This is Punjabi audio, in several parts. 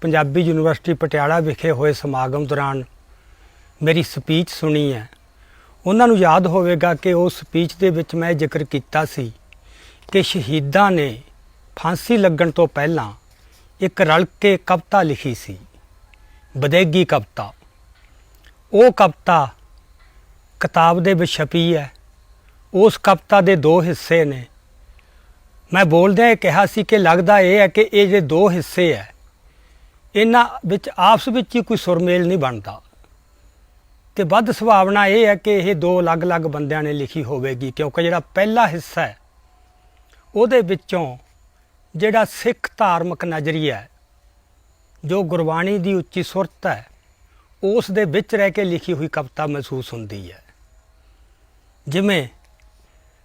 ਪੰਜਾਬੀ ਯੂਨੀਵਰਸਿਟੀ ਪਟਿਆਲਾ ਵਿਖੇ ਹੋਏ ਸਮਾਗਮ ਦੌਰਾਨ ਮੇਰੀ ਸਪੀਚ ਸੁਣੀ ਹੈ। ਉਹਨਾਂ ਨੂੰ ਯਾਦ ਹੋਵੇਗਾ ਕਿ ਉਸ ਸਪੀਚ ਦੇ ਵਿੱਚ ਮੈਂ ਜ਼ਿਕਰ ਕੀਤਾ ਸੀ ਕਿ ਸ਼ਹੀਦਾਂ ਨੇ ਫਾਂਸੀ ਲੱਗਣ ਤੋਂ ਪਹਿਲਾਂ ਇੱਕ ਰਲ ਕੇ ਕਵਿਤਾ ਲਿਖੀ ਸੀ, ਬਦੇਗੀ ਕਵਿਤਾ। ਉਹ ਕਵਿਤਾ ਕਿਤਾਬ ਦੇ ਵਿੱਚ ਛਪੀ ਹੈ। ਉਸ ਕਵਿਤਾ ਦੇ ਦੋ ਹਿੱਸੇ ਨੇ। ਮੈਂ ਬੋਲਦਿਆਂ ਇਹ ਕਿਹਾ ਸੀ ਕਿ ਲੱਗਦਾ ਇਹ ਹੈ ਕਿ ਇਹ ਜੇ ਦੋ ਹਿੱਸੇ ਹੈ ਇਹਨਾਂ ਵਿੱਚ, ਆਪਸ ਵਿੱਚ ਹੀ ਕੋਈ ਸੁਰਮੇਲ ਨਹੀਂ ਬਣਦਾ। ਤੇ ਵੱਧ ਸੁਭਾਵਨਾ ਇਹ ਹੈ ਕਿ ਇਹ ਦੋ ਅਲੱਗ-ਅਲੱਗ ਬੰਦਿਆਂ ਨੇ ਲਿਖੀ ਹੋਵੇਗੀ, ਕਿਉਂਕਿ ਜਿਹੜਾ ਪਹਿਲਾ ਹਿੱਸਾ ਹੈ, ਉਹਦੇ ਵਿੱਚੋਂ ਜਿਹੜਾ ਸਿੱਖ ਧਾਰਮਿਕ ਨਜ਼ਰੀਆ ਜੋ ਗੁਰਬਾਣੀ ਦੀ ਉੱਚੀ ਸੁਰਤ ਹੈ, ਉਸ ਦੇ ਵਿੱਚ ਰਹਿ ਕੇ ਲਿਖੀ ਹੋਈ ਕਵਿਤਾ ਮਹਿਸੂਸ ਹੁੰਦੀ ਹੈ। ਜਿਵੇਂ,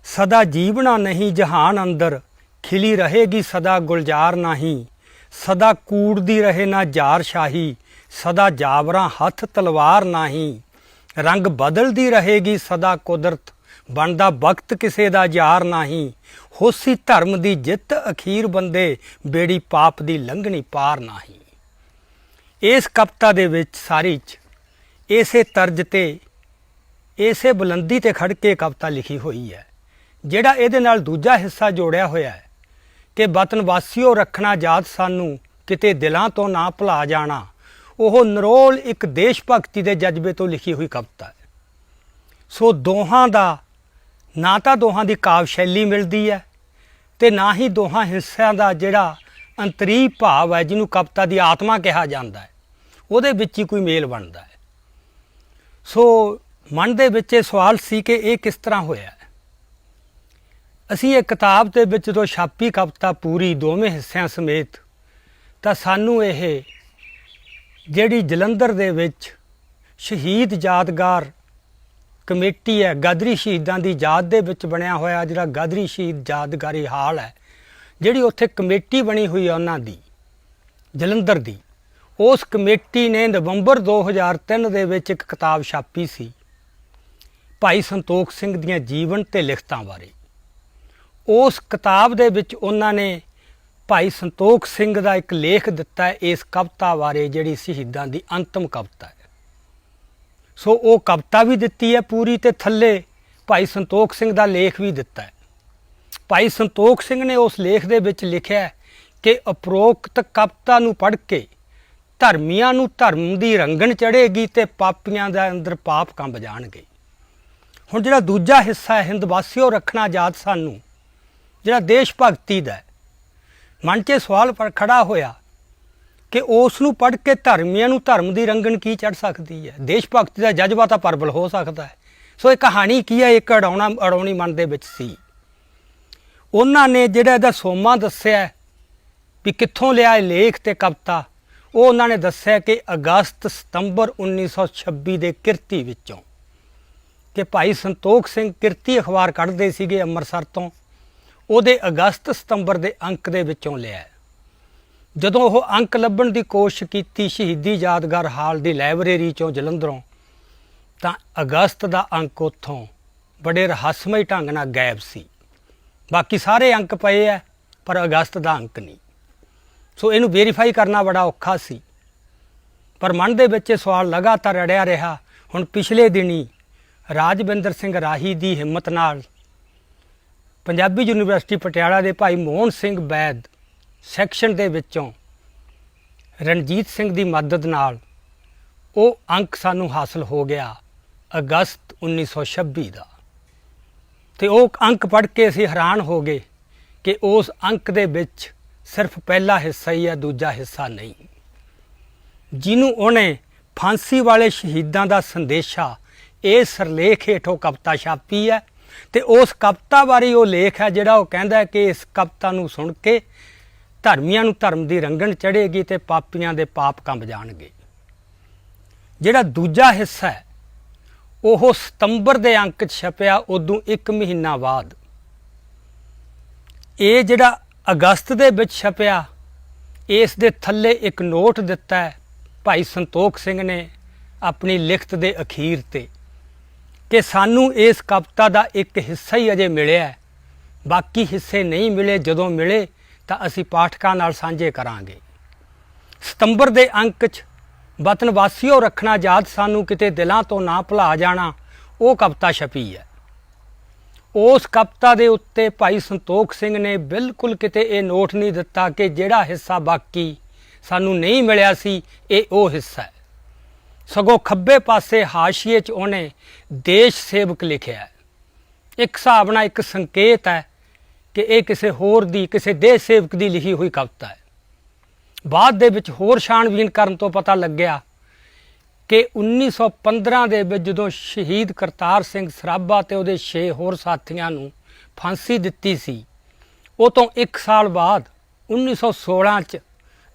ਸਦਾ ਜੀਵਣਾ ਨਹੀਂ ਜਹਾਨ ਅੰਦਰ, ਖਿਲੀ ਰਹੇਗੀ ਸਦਾ ਗੁਲਜ਼ਾਰ ਨਹੀਂ। ਸਦਾ ਕੂੜਦੀ ਰਹੇ ਨਾ ਜਾਰ ਸ਼ਾਹੀ, ਸਦਾ ਜਾਵਰਾਂ ਹੱਥ ਤਲਵਾਰ ਨਹੀਂ। ਰੰਗ ਬਦਲਦੀ ਰਹੇਗੀ ਸਦਾ ਕੁਦਰਤ, ਬਣਦਾ ਵਕਤ ਕਿਸੇ ਦਾ ਯਾਰ ਨਹੀਂ। ਹੋਸੀ ਧਰਮ ਦੀ ਜਿੱਤ ਅਖੀਰ ਬੰਦੇ, ਬੇੜੀ ਪਾਪ ਦੀ ਲੰਘਣੀ ਪਾਰ ਨਹੀਂ। ਇਸ ਕਵਿਤਾ ਦੇ ਵਿੱਚ ਸਾਰੀ ਚ, ਇਸੇ ਤਰਜ ਤੇ, ਇਸੇ ਬੁਲੰਦੀ ਤੇ ਖੜ ਕੇ ਕਵਿਤਾ ਲਿਖੀ ਹੋਈ ਹੈ, ਜਿਹੜਾ ਇਹਦੇ ਨਾਲ ਦੂਜਾ ਹਿੱਸਾ ਜੋੜਿਆ ਹੋਇਆ ਹੈ। ਕਿ ਵਤਨ ਵਾਸੀਓ ਰੱਖਣਾ ਯਾਦ ਸਾਨੂੰ, ਕਿਤੇ ਦਿਲਾਂ ਤੋਂ ਨਾ ਭੁਲਾ ਜਾਣਾ। ਉਹ ਨਰੋਲ ਇੱਕ ਦੇਸ਼ ਭਗਤੀ ਦੇ ਜਜ਼ਬੇ ਤੋਂ ਲਿਖੀ ਹੋਈ ਕਵਿਤਾ ਹੈ। ਸੋ ਦੋਹਾਂ ਦਾ, ਨਾ ਤਾਂ ਦੋਹਾਂ ਦੀ ਕਾਵ ਸ਼ੈਲੀ ਮਿਲਦੀ ਹੈ ਤੇ ਨਾ ਹੀ ਦੋਹਾਂ ਹਿੱਸਿਆਂ ਦਾ ਜਿਹੜਾ ਅੰਤਰੀ ਭਾਵ ਹੈ, ਜਿਹਨੂੰ ਕਵਿਤਾ ਦੀ ਆਤਮਾ ਕਿਹਾ ਜਾਂਦਾ ਹੈ, ਉਹਦੇ ਵਿੱਚ ਹੀ ਕੋਈ ਮੇਲ ਬਣਦਾ ਹੈ। ਸੋ ਮਨ ਦੇ ਵਿੱਚ ਇਹ ਸਵਾਲ ਸੀ ਕਿ ਇਹ ਕਿਸ ਤਰ੍ਹਾਂ ਹੋਇਆ ਅਸੀਂ ਇਹ ਕਿਤਾਬ ਦੇ ਵਿੱਚ ਜਦੋਂ ਛਾਪੀ ਕਵਿਤਾ ਪੂਰੀ ਦੋਵੇਂ ਹਿੱਸਿਆਂ ਸਮੇਤ, ਤਾਂ ਸਾਨੂੰ ਇਹ ਜਿਹੜੀ ਜਲੰਧਰ ਦੇ ਵਿੱਚ ਸ਼ਹੀਦ ਯਾਦਗਾਰ ਕਮੇਟੀ ਹੈ, ਗਾਦਰੀ ਸ਼ਹੀਦਾਂ ਦੀ ਯਾਦ ਦੇ ਵਿੱਚ ਬਣਿਆ ਹੋਇਆ ਜਿਹੜਾ ਗਾਦਰੀ ਸ਼ਹੀਦ ਯਾਦਗਾਰੀ ਹਾਲ ਹੈ, ਜਿਹੜੀ ਉੱਥੇ ਕਮੇਟੀ ਬਣੀ ਹੋਈ ਹੈ ਉਹਨਾਂ ਦੀ, ਜਲੰਧਰ ਦੀ, ਉਸ ਕਮੇਟੀ ਨੇ ਨਵੰਬਰ 2003 ਦੇ ਵਿੱਚ ਇੱਕ ਕਿਤਾਬ ਛਾਪੀ ਸੀ, ਭਾਈ ਸੰਤੋਖ ਸਿੰਘ ਦੀਆਂ ਜੀਵਨ ਤੇ ਲਿਖਤਾਂ ਬਾਰੇ। ਉਸ ਕਿਤਾਬ ਦੇ ਵਿੱਚ ਉਹਨਾਂ ਨੇ ਭਾਈ ਸੰਤੋਖ ਸਿੰਘ ਦਾ ਇੱਕ ਲੇਖ ਦਿੱਤਾ ਹੈ, ਇਸ ਕਵਿਤਾ ਬਾਰੇ ਜਿਹੜੀ ਸ਼ਹੀਦਾਂ ਦੀ ਅੰਤਮ ਕਵਿਤਾ ਹੈ। ਸੋ ਉਹ ਕਵਿਤਾ ਵੀ ਦਿੱਤੀ ਹੈ ਪੂਰੀ ਤੇ ਥੱਲੇ ਭਾਈ ਸੰਤੋਖ ਸਿੰਘ ਦਾ ਲੇਖ ਵੀ ਦਿੱਤਾ ਹੈ। ਭਾਈ ਸੰਤੋਖ ਸਿੰਘ ਨੇ ਉਸ ਲੇਖ ਦੇ ਵਿੱਚ ਲਿਖਿਆ ਕਿ ਉਪਰੋਕਤ ਕਵਿਤਾ ਨੂੰ ਪੜ੍ਹ ਕੇ ਧਰਮੀਆਂ ਨੂੰ ਧਰਮ ਦੀ ਰੰਗਣ ਚੜ੍ਹੇਗੀ ਤੇ ਪਾਪੀਆਂ ਦੇ ਅੰਦਰ ਪਾਪ ਕੰਬ ਜਾਣਗੇ। ਹੁਣ ਜਿਹੜਾ ਦੂਜਾ ਹਿੱਸਾ ਹੈ ਹਿੰਦ ਵਾਸੀਓ ਰੱਖਣਾ ਯਾਦ ਸਾਨੂੰ ਜਿਹੜਾ ਦੇਸ਼ ਭਗਤੀ ਦਾ ਮਨ 'ਚ ਸਵਾਲ ਪਰ ਖੜਾ ਹੋਇਆ ਕਿ ਉਸ ਨੂੰ ਪੜ੍ਹ ਕੇ ਧਰਮੀਆਂ ਨੂੰ ਧਰਮ ਦੀ ਰੰਗਣ ਕੀ ਚੜ ਸਕਦੀ ਹੈ? ਦੇਸ਼ ਭਗਤੀ ਦਾ ਜਜ਼ਬਾ ਤਾਂ ਪਰਬਲ ਹੋ ਸਕਦਾ ਹੈ। ਸੋ ਇਹ ਕਹਾਣੀ ਕੀ ਹੈ? ਇੱਕ ਅੜਾਉਣਾ, ਅੜਾਉਣੀ ਮਨ ਦੇ ਵਿੱਚ ਸੀ। ਉਹਨਾਂ ਨੇ ਜਿਹੜਾ ਇਹਦਾ ਸੋਮਾ ਦੱਸਿਆ ਵੀ ਕਿੱਥੋਂ ਲਿਆ ਇਹ ਲੇਖ ਤੇ ਕਵਿਤਾ, ਉਹ ਉਹਨਾਂ ਨੇ ਦੱਸਿਆ ਕਿ ਅਗਸਤ ਸਤੰਬਰ 1926 ਦੇ ਕਿਰਤੀ ਵਿੱਚੋਂ ਕਿ ਭਾਈ ਸੰਤੋਖ ਸਿੰਘ ਕਿਰਤੀ ਅਖਬਾਰ ਕੱਢਦੇ ਸੀਗੇ ਅੰਮ੍ਰਿਤਸਰ ਤੋਂ। ਉਹਦੇ ਅਗਸਤ ਸਤੰਬਰ ਦੇ ਅੰਕ ਦੇ ਵਿੱਚੋਂ ਲਿਆ ਜਦੋਂ ਉਹ ਅੰਕ ਲੱਭਣ ਦੀ ਕੋਸ਼ਿਸ਼ ਕੀਤੀ ਸ਼ਹੀਦੀ ਯਾਦਗਾਰ ਹਾਲ ਦੀ ਲਾਇਬ੍ਰੇਰੀ ਚੋਂ ਜਲੰਧਰੋਂ, ਤਾਂ ਅਗਸਤ ਦਾ ਅੰਕ ਉੱਥੋਂ ਬੜੇ ਰਹੱਸਮਈ ਢੰਗ ਨਾਲ ਗਾਇਬ ਸੀ। ਬਾਕੀ ਸਾਰੇ ਅੰਕ ਪਏ ਐ ਪਰ ਅਗਸਤ ਦਾ ਅੰਕ ਨਹੀਂ। ਸੋ ਇਹਨੂੰ ਵੈਰੀਫਾਈ ਕਰਨਾ ਬੜਾ ਔਖਾ ਸੀ। ਪਰ ਮਨ ਦੇ ਵਿੱਚ ਇਹ ਸਵਾਲ ਲਗਾਤਾਰ ਅੜਿਆ ਰਿਹਾ, ਹੁਣ ਪਿਛਲੇ ਦਿਨੀ ਰਾਜਵਿੰਦਰ ਸਿੰਘ ਰਾਹੀ ਦੀ ਹਿੰਮਤ ਨਾਲ ਪੰਜਾਬੀ ਯੂਨੀਵਰਸਿਟੀ ਪਟਿਆਲਾ ਦੇ ਭਾਈ ਮੋਹਨ ਸਿੰਘ ਬੈਦ ਸੈਕਸ਼ਨ ਦੇ ਵਿੱਚੋਂ ਰਣਜੀਤ ਸਿੰਘ ਦੀ ਮਦਦ ਨਾਲ ਉਹ ਅੰਕ ਸਾਨੂੰ ਹਾਸਲ ਹੋ ਗਿਆ ਅਗਸਤ 1926 ਦਾ। ਤੇ ਉਹ ਅੰਕ ਪੜ੍ਹ ਕੇ ਅਸੀਂ ਹੈਰਾਨ ਹੋ ਗਏ ਕਿ ਉਸ ਅੰਕ ਦੇ ਵਿੱਚ ਸਿਰਫ ਪਹਿਲਾ ਹਿੱਸਾ ਹੀ ਹੈ, ਦੂਜਾ ਹਿੱਸਾ ਨਹੀਂ। ਜਿਹਨੂੰ ਉਹਨੇ ਫਾਂਸੀ ਵਾਲੇ ਸ਼ਹੀਦਾਂ ਦਾ ਸੰਦੇਸ਼ਾ, ਇਹ ਸਰਲੇਖ ਹੇਠੋਂ ਕਵਿਤਾ ਛਾਪੀ ਹੈ। ਤੇ ਉਸ ਕਵਿਤਾ ਬਾਰੇ ਉਹ ਲੇਖ ਹੈ ਜਿਹੜਾ ਉਹ ਕਹਿੰਦਾ ਕਿ ਇਸ ਕਵਿਤਾ ਨੂੰ ਸੁਣ ਕੇ ਧਰਮੀਆਂ ਨੂੰ ਧਰਮ ਦੀ ਰੰਗਣ ਚੜ੍ਹੇਗੀ ਤੇ ਪਾਪੀਆਂ ਦੇ ਪਾਪ ਕੰਬ ਜਾਣਗੇ। ਜਿਹੜਾ ਦੂਜਾ ਹਿੱਸਾ ਹੈ, ਉਹ ਸਤੰਬਰ ਦੇ ਅੰਕ 'ਚ ਛਪਿਆ, ਉਦੋਂ 1 ਮਹੀਨਾ ਬਾਅਦ। ਇਹ ਜਿਹੜਾ ਅਗਸਤ ਦੇ ਵਿੱਚ ਛਪਿਆ, ਇਸ ਦੇ ਥੱਲੇ ਇੱਕ ਨੋਟ ਦਿੱਤਾ ਹੈ, ਭਾਈ ਸੰਤੋਖ ਸਿੰਘ ਨੇ ਆਪਣੀ ਲਿਖਤ ਦੇ ਅਖੀਰ ਤੇ। ਕਿ ਸਾਨੂੰ ਇਸ ਕਵਿਤਾ ਦਾ ਇੱਕ ਹਿੱਸਾ ਹੀ ਅਜੇ ਮਿਲਿਆ ਹੈ। ਬਾਕੀ ਹਿੱਸੇ ਨਹੀਂ ਮਿਲੇ, ਜਦੋਂ ਮਿਲੇ ਤਾਂ ਅਸੀਂ ਪਾਠਕਾਂ ਨਾਲ ਸਾਂਝੇ ਕਰਾਂਗੇ। ਸਤੰਬਰ ਦੇ ਅੰਕ 'ਚ, ਵਤਨ ਵਾਸੀਓ, ਰੱਖਣਾ ਯਾਦ ਸਾਨੂੰ ਕਿਤੇ ਦਿਲਾਂ ਤੋਂ ਨਾ ਭੁਲਾ ਜਾਣਾ, ਉਹ ਕਵਿਤਾ ਛਪੀ ਹੈ। ਉਸ ਕਵਿਤਾ ਦੇ ਉੱਤੇ ਭਾਈ ਸੰਤੋਖ ਸਿੰਘ ਨੇ ਬਿਲਕੁਲ ਕਿਤੇ ਇਹ ਨੋਟ ਨਹੀਂ ਦਿੱਤਾ ਕਿ ਜਿਹੜਾ ਹਿੱਸਾ ਬਾਕੀ ਸਾਨੂੰ ਨਹੀਂ ਮਿਲਿਆ ਸੀ, ਇਹ ਉਹ ਹਿੱਸਾ ਹੈ। ਸਗੋਂ ਖੱਬੇ ਪਾਸੇ ਹਾਸ਼ੀਏ 'ਚ ਉਹਨੇ ਦੇਸ਼ ਸੇਵਕ ਲਿਖਿਆ ਹੈ। ਇੱਕ ਹਿਸਾਬ ਨਾਲ ਇੱਕ ਸੰਕੇਤ ਹੈ ਕਿ ਇਹ ਕਿਸੇ ਹੋਰ ਦੀ, ਕਿਸੇ ਦੇਸ਼ ਸੇਵਕ ਦੀ ਲਿਖੀ ਹੋਈ ਕਵਿਤਾ ਹੈ। ਬਾਅਦ ਦੇ ਵਿੱਚ ਹੋਰ ਛਾਣਬੀਨ ਕਰਨ ਤੋਂ ਪਤਾ ਲੱਗਿਆ ਕਿ 1915 ਦੇ ਵਿੱਚ ਜਦੋਂ ਸ਼ਹੀਦ ਕਰਤਾਰ ਸਿੰਘ ਸਰਾਭਾ ਤੇ ਉਹਦੇ 6 ਹੋਰ ਸਾਥੀਆਂ ਨੂੰ ਫਾਂਸੀ ਦਿੱਤੀ ਸੀ, ਉਹ ਤੋਂ 1 ਸਾਲ ਬਾਅਦ 1916 ਚ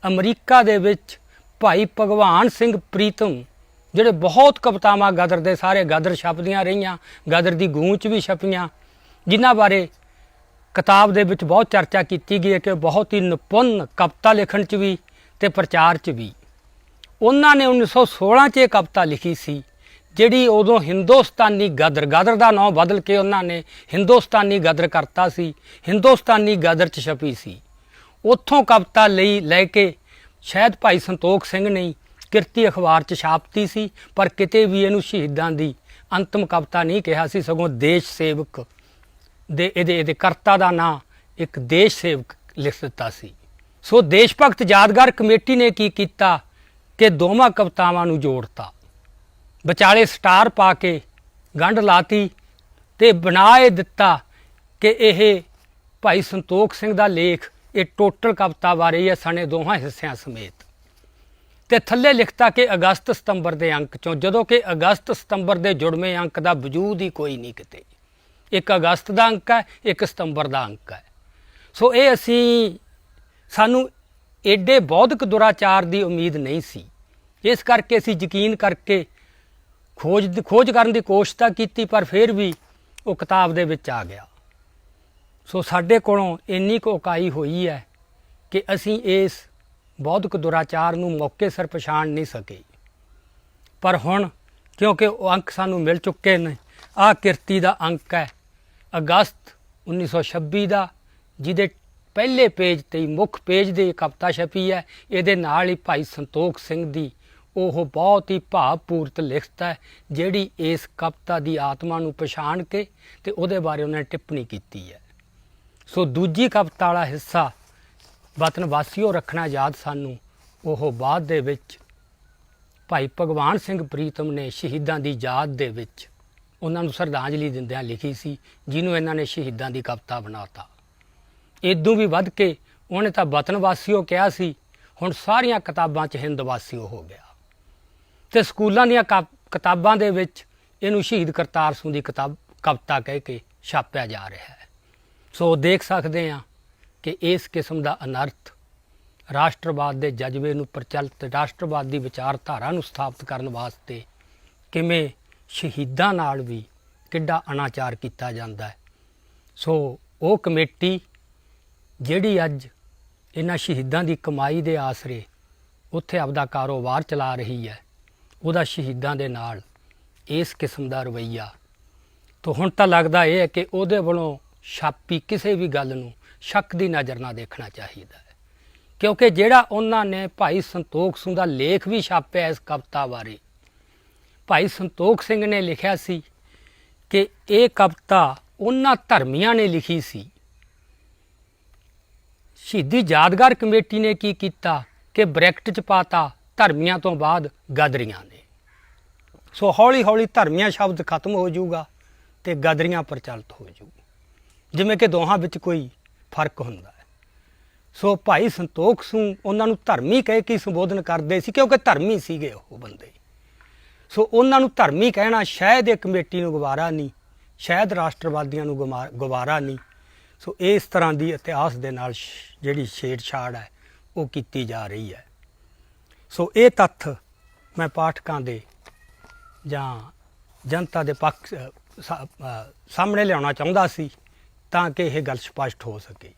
ਅਮਰੀਕਾ ਦੇ ਵਿੱਚ ਭਾਈ ਭਗਵਾਨ ਸਿੰਘ ਪ੍ਰੀਤਮ ਜਿਹੜੇ ਬਹੁਤ ਕਵਿਤਾਵਾਂ ਗਦਰ ਦੇ ਸਾਰੇ ਗਦਰ ਛਪਦੀਆਂ ਰਹੀਆਂ, ਗਦਰ ਦੀ ਗੂੰਚ ਵੀ ਛਪੀਆਂ, ਜਿਨ੍ਹਾਂ ਬਾਰੇ ਕਿਤਾਬ ਦੇ ਵਿੱਚ ਬਹੁਤ ਚਰਚਾ ਕੀਤੀ ਗਈ ਹੈ ਕਿ ਬਹੁਤ ਹੀ ਨਿਪੁੰਨ ਕਵਿਤਾ ਲਿਖਣ ਚ ਵੀ ਤੇ ਪ੍ਰਚਾਰ ਚ ਵੀ। ਉਹਨਾਂ ਨੇ 1916 ਚ ਇਹ ਕਵਿਤਾ ਲਿਖੀ ਸੀ, ਜਿਹੜੀ ਉਦੋਂ ਹਿੰਦੁਸਤਾਨੀ ਗਦਰ ਗਦਰ ਦਾ ਨਾਮ ਬਦਲ ਕੇ ਉਹਨਾਂ ਨੇ ਹਿੰਦੁਸਤਾਨੀ ਗਦਰ ਕਰਤਾ ਸੀ, ਹਿੰਦੁਸਤਾਨੀ ਗਦਰ ਚ ਛਪੀ ਸੀ। ਉੱਥੋਂ ਕਵਿਤਾ ਲਈ ਲੈ ਕੇ ਸ਼ਾਇਦ ਭਾਈ ਸੰਤੋਖ ਸਿੰਘ ਨੇ ਕਿਰਤੀ ਅਖਬਾਰ ਚ ਛਾਪਤੀ ਸੀ, ਪਰ ਕਿਤੇ ਵੀ ਇਹਨੂੰ ਸ਼ਹੀਦਾਂ ਦੀ ਅੰਤਮ ਕਵਿਤਾ ਨਹੀਂ ਕਿਹਾ ਸੀ, ਸਗੋਂ ਦੇਸ਼ ਸੇਵਕ ਦੇ ਇਹਦੇ ਇਹਦੇ ਕਰਤਾ ਦਾ ਨਾਂ ਇੱਕ ਦੇਸ਼ ਸੇਵਕ ਲਿਖ ਦਿੱਤਾ ਸੀ। ਸੋ ਦੇਸ਼ ਭਗਤ ਯਾਦਗਾਰ ਕਮੇਟੀ ਨੇ ਕੀ ਕੀਤਾ? ਕਿ ਦੋਵਾਂ ਕਵਿਤਾਵਾਂ ਨੂੰ ਜੋੜਤਾ। ਵਿਚਾਲੇ ਸਟਾਰ ਪਾ ਕੇ ਗੰਢ ਲਾਤੀ ਤੇ ਬਣਾ ਇਹ ਦਿੱਤਾ ਕਿ ਇਹ ਭਾਈ ਸੰਤੋਖ ਸਿੰਘ ਦਾ ਲੇਖ ਇਹ ਟੋਟਲ ਕਵਿਤਾ ਬਾਰੇ ਹੈ ਸਣੇ ਦੋਹਾਂ ਹਿੱਸਿਆਂ ਸਮੇਤ। ਤੇ ਥੱਲੇ ਲਿਖਤਾ ਕਿ ਅਗਸਤ ਸਤੰਬਰ ਦੇ ਅੰਕ ਚੋਂ, ਜਦੋਂ ਕਿ ਅਗਸਤ ਸਤੰਬਰ ਦੇ ਜੁੜਵੇਂ ਅੰਕ ਦਾ ਵਜੂਦ ਹੀ ਕੋਈ ਨਹੀਂ ਕਿਤੇ। ਇੱਕ ਅਗਸਤ ਦਾ ਅੰਕ ਹੈ, ਇੱਕ ਸਤੰਬਰ ਦਾ ਅੰਕ ਹੈ। ਸੋ ਇਹ ਅਸੀਂ, ਸਾਨੂੰ ਏਡੇ ਬੌਧਿਕ ਦੁਰਾਚਾਰ ਦੀ ਉਮੀਦ ਨਹੀਂ ਸੀ। ਇਸ ਕਰਕੇ ਅਸੀਂ ਯਕੀਨ ਕਰਕੇ ਖੋਜ ਦੀ- ਖੋਜ ਕਰਨ ਦੀ ਕੋਸ਼ਿਸ਼ ਤਾਂ ਕੀਤੀ, ਪਰ ਫਿਰ ਵੀ ਉਹ ਕਿਤਾਬ ਦੇ ਵਿੱਚ ਆ ਗਿਆ। ਸੋ ਸਾਡੇ ਕੋਲੋਂ ਇੰਨੀ ਕੁ ਉਕਾਈ ਹੋਈ ਹੈ ਕਿ ਅਸੀਂ ਇਸ ਬੌਧਿਕ ਦੁਰਾਚਾਰ ਨੂੰ ਮੌਕੇ ਸਿਰ ਪਛਾਣ ਨਹੀਂ ਸਕੀ। ਪਰ ਹੁਣ ਕਿਉਂਕਿ ਉਹ ਅੰਕ ਸਾਨੂੰ ਮਿਲ ਚੁੱਕੇ ਨੇ, ਆਹ ਕਿਰਤੀ ਦਾ ਅੰਕ ਹੈ। ਅਗਸਤ 1926 ਦਾ, ਜਿਹਦੇ ਪਹਿਲੇ ਪੇਜ ਤੇ ਮੁੱਖ ਪੇਜ ਦੇ ਕਵਿਤਾ ਛਪੀ ਹੈ, ਇਹਦੇ ਨਾਲ ਹੀ ਭਾਈ ਸੰਤੋਖ ਸਿੰਘ ਦੀ ਉਹ ਬਹੁਤ ਹੀ ਭਾਵਪੂਰਤ ਲਿਖਤ ਹੈ, ਜਿਹੜੀ ਇਸ ਕਵਿਤਾ ਦੀ ਆਤਮਾ ਨੂੰ ਪਛਾਣ ਕੇ ਤੇ ਉਹਦੇ ਬਾਰੇ ਉਹਨਾਂ ਨੇ ਟਿੱਪਣੀ ਕੀਤੀ ਹੈ। ਸੋ ਦੂਜੀ ਕਵਿਤਾ ਵਾਲਾ ਹਿੱਸਾ ਵਤਨ ਵਾਸੀਓ ਰੱਖਣਾ ਯਾਦ ਸਾਨੂੰ। ਉਹ ਬਾਅਦ ਦੇ ਵਿੱਚ ਭਾਈ ਭਗਵਾਨ ਸਿੰਘ ਪ੍ਰੀਤਮ ਨੇ ਸ਼ਹੀਦਾਂ ਦੀ ਯਾਦ ਦੇ ਵਿੱਚ ਉਹਨਾਂ ਨੂੰ ਸ਼ਰਧਾਂਜਲੀ ਦਿੰਦਿਆਂ ਲਿਖੀ ਸੀ, ਜਿਹਨੂੰ ਇਹਨਾਂ ਨੇ ਸ਼ਹੀਦਾਂ ਦੀ ਕਵਿਤਾ ਬਣਾਤਾ। ਇਦੋਂ ਵੀ ਵੱਧ ਕੇ ਉਹਨੇ ਤਾਂ ਵਤਨ ਵਾਸੀਓ ਕਿਹਾ ਸੀ, ਹੁਣ ਸਾਰੀਆਂ ਕਿਤਾਬਾਂ 'ਚ ਹਿੰਦ ਵਾਸੀਓ ਹੋ ਗਿਆ। ਤੇ ਸਕੂਲਾਂ ਦੀਆਂ ਕਾ- ਕਿਤਾਬਾਂ ਦੇ ਵਿੱਚ ਇਹਨੂੰ ਸ਼ਹੀਦ ਕਰਤਾਰ ਸਿੰਘ ਦੀ ਕਿਤਾਬ, ਕਵਿਤਾ ਕਹਿ ਕੇ ਛਾਪਿਆ ਜਾ ਰਿਹਾ ਹੈ। ਸੋ ਦੇਖ ਸਕਦੇ ਹਾਂ ਕਿ ਇਸ ਕਿਸਮ ਦਾ ਅਨਰਥ ਰਾਸ਼ਟਰਵਾਦ ਦੇ ਜਜ਼ਬੇ ਨੂੰ ਪ੍ਰਚਲਿਤ ਰਾਸ਼ਟਰਵਾਦ ਦੀ ਵਿਚਾਰਧਾਰਾ ਨੂੰ ਸਥਾਪਿਤ ਕਰਨ ਵਾਸਤੇ ਕਿਵੇਂ ਸ਼ਹੀਦਾਂ ਨਾਲ ਵੀ ਕਿੱਡਾ ਅਨਾਚਾਰ ਕੀਤਾ ਜਾਂਦਾ ਹੈ। ਸੋ ਉਹ ਕਮੇਟੀ ਜਿਹੜੀ ਅੱਜ ਇਹਨਾਂ ਸ਼ਹੀਦਾਂ ਦੀ ਕਮਾਈ ਦੇ ਆਸਰੇ ਉੱਥੇ ਆਪਦਾ ਕਾਰੋਬਾਰ ਚਲਾ ਰਹੀ ਹੈ, ਉਹਦਾ ਸ਼ਹੀਦਾਂ ਦੇ ਨਾਲ ਇਸ ਕਿਸਮ ਦਾ ਰਵਈਆ। ਤਾਂ ਹੁਣ ਤਾਂ ਲੱਗਦਾ ਇਹ ਹੈ ਕਿ ਉਹਦੇ ਵੱਲੋਂ ਛਾਪੀ ਕਿਸੇ ਵੀ ਗੱਲ ਨੂੰ ਸ਼ੱਕ ਦੀ ਨਜ਼ਰ ਨਾਲ ਦੇਖਣਾ ਚਾਹੀਦਾ ਹੈ। ਕਿਉਂਕਿ ਜਿਹੜਾ ਉਹਨਾਂ ਨੇ ਭਾਈ ਸੰਤੋਖ ਸਿੰਘ ਦਾ ਲੇਖ ਵੀ ਛਾਪਿਆ ਇਸ ਕਵਿਤਾ ਬਾਰੇ, ਭਾਈ ਸੰਤੋਖ ਸਿੰਘ ਨੇ ਲਿਖਿਆ ਸੀ ਕਿ ਇਹ ਕਵਿਤਾ ਉਹਨਾਂ ਧਰਮੀਆਂ ਨੇ ਲਿਖੀ ਸੀ। ਸ਼ਹੀਦੀ ਯਾਦਗਾਰ ਕਮੇਟੀ ਨੇ ਕੀ ਕੀਤਾ ਕਿ ਬ੍ਰੈਕਟ ਚ ਪਾਤਾ ਧਰਮੀਆਂ ਤੋਂ ਬਾਅਦ ਗਦਰੀਆਂ ਨੇ। ਸੋ ਹੌਲੀ ਹੌਲੀ ਧਰਮੀਆਂ ਸ਼ਬਦ ਖਤਮ ਹੋ ਜਾਊਗਾ ਤੇ ਗਦਰੀਆਂ ਪ੍ਰਚਲਿਤ ਹੋ ਜਾਊ। ਜਿਵੇਂ ਕਿ ਦੋਹਾਂ ਵਿੱਚ ਕੋਈ ਫ਼ਰਕ ਹੁੰਦਾ ਹੈ। ਸੋ ਭਾਈ ਸੰਤੋਖ ਸਿੰਘ ਉਹਨਾਂ ਨੂੰ ਧਰਮੀ ਕਹਿ ਕੇ ਸੰਬੋਧਨ ਕਰਦੇ ਸੀ ਕਿਉਂਕਿ ਧਰਮੀ ਸੀਗੇ ਉਹ ਬੰਦੇ। ਸੋ ਉਹਨਾਂ ਨੂੰ ਧਰਮੀ ਕਹਿਣਾ ਸ਼ਾਇਦ ਇਹ ਕਮੇਟੀ ਨੂੰ ਗਵਾਰਾ ਨਹੀਂ ਸ਼ਾਇਦ ਰਾਸ਼ਟਰਵਾਦੀਆਂ ਨੂੰ ਗਮਾ- ਗਵਾਰਾ ਨਹੀਂ। ਸੋ ਇਸ ਤਰ੍ਹਾਂ ਦੀ ਇਤਿਹਾਸ ਦੇ ਨਾਲ ਜਿਹੜੀ ਛੇੜਛਾੜ ਹੈ ਉਹ ਕੀਤੀ ਜਾ ਰਹੀ ਹੈ। ਸੋ ਇਹ ਤੱਥ ਮੈਂ ਪਾਠਕਾਂ ਦੇ ਜਾਂ ਜਨਤਾ ਦੇ ਪੱਖ ਅ, ਸਾਹਮਣੇ ਲਿਆਉਣਾ ਚਾਹੁੰਦਾ ਸੀ। ਤਾਂ ਕਿ ਇਹ ਗੱਲ ਸਪਸ਼ਟ ਹੋ ਸਕੇ।